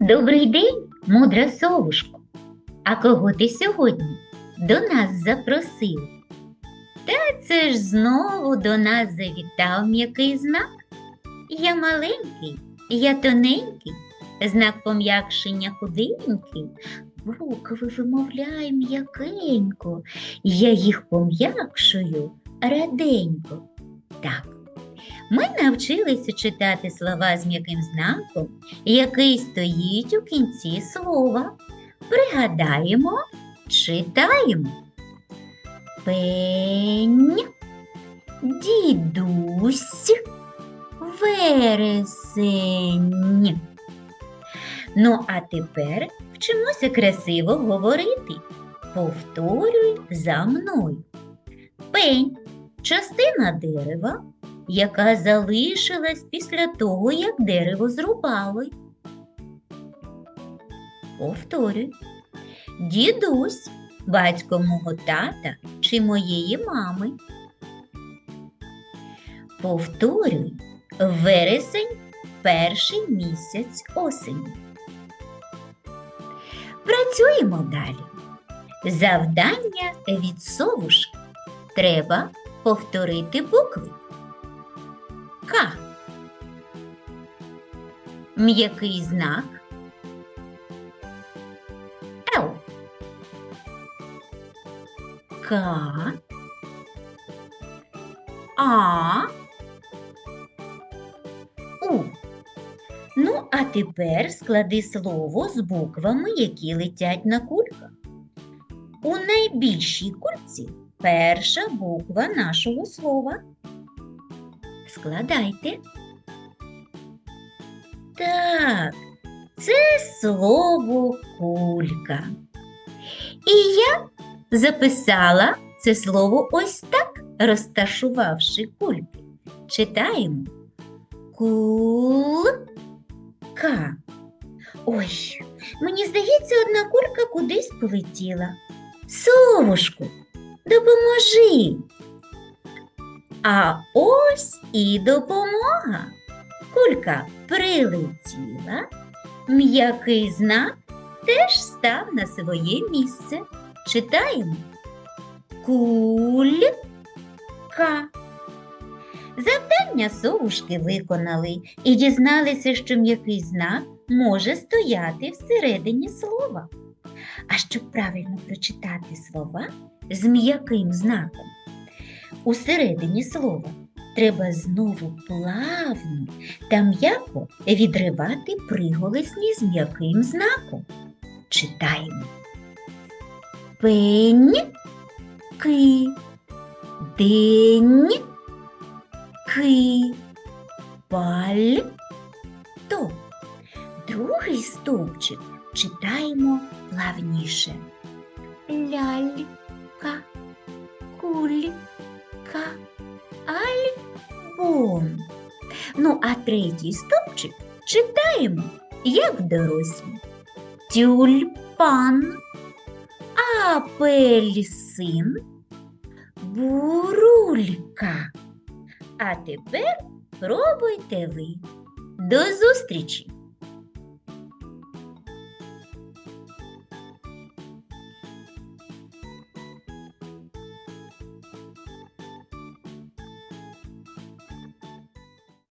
Добрий день, мудра совушко. А кого ти сьогодні до нас запросив? Та це ж знову до нас завітав м'який знак. Я маленький, я тоненький, знак пом'якшення худенький. Букви вимовляю м'якенько, я їх пом'якшую раденько. Так, ми навчилися читати слова з м'яким знаком, який стоїть у кінці слова. Пригадаємо, читаємо. Пень, дідусь, вересень. Ну, а тепер вчимося красиво говорити. Повторюй за мною. Пень частина дерева, яка залишилась після того, як дерево зрубали. Повторюй. Дідусь, батько мого тата чи моєї мами. Повторюй. Вересень перший місяць осені. Працюємо далі. Завдання від совушки. Треба повторити букви. К. М'який знак. Л. К. А. У. Ну, а тепер склади слово з буквами, які летять на кульках. У найбільшій кульці перша буква нашого слова. Складайте. Так, це слово кулька. І я записала це слово ось так, розташувавши кульки. Читаємо. Кулька. Ой, мені здається, одна кулька кудись полетіла. Совушку, допоможи. А ось і допомога. Кулька прилетіла, м'який знак теж став на своє місце. Читаємо. Кулька. Завдання совушки виконали і дізналися, що м'який знак може стояти всередині слова. А щоб правильно прочитати слова з м'яким знаком, усередині слова треба знову плавно та м'яко відривати приголосні з м'яким знаком. Читаємо. Пеньки, деньки, пальто. Другий стовпчик читаємо плавніше. Лялька, кулька, альбом. Ну, а третій стовпчик читаємо, як дорослі. Тюльпан, апельсин, бурулька. А тепер пробуйте ви. До зустрічі!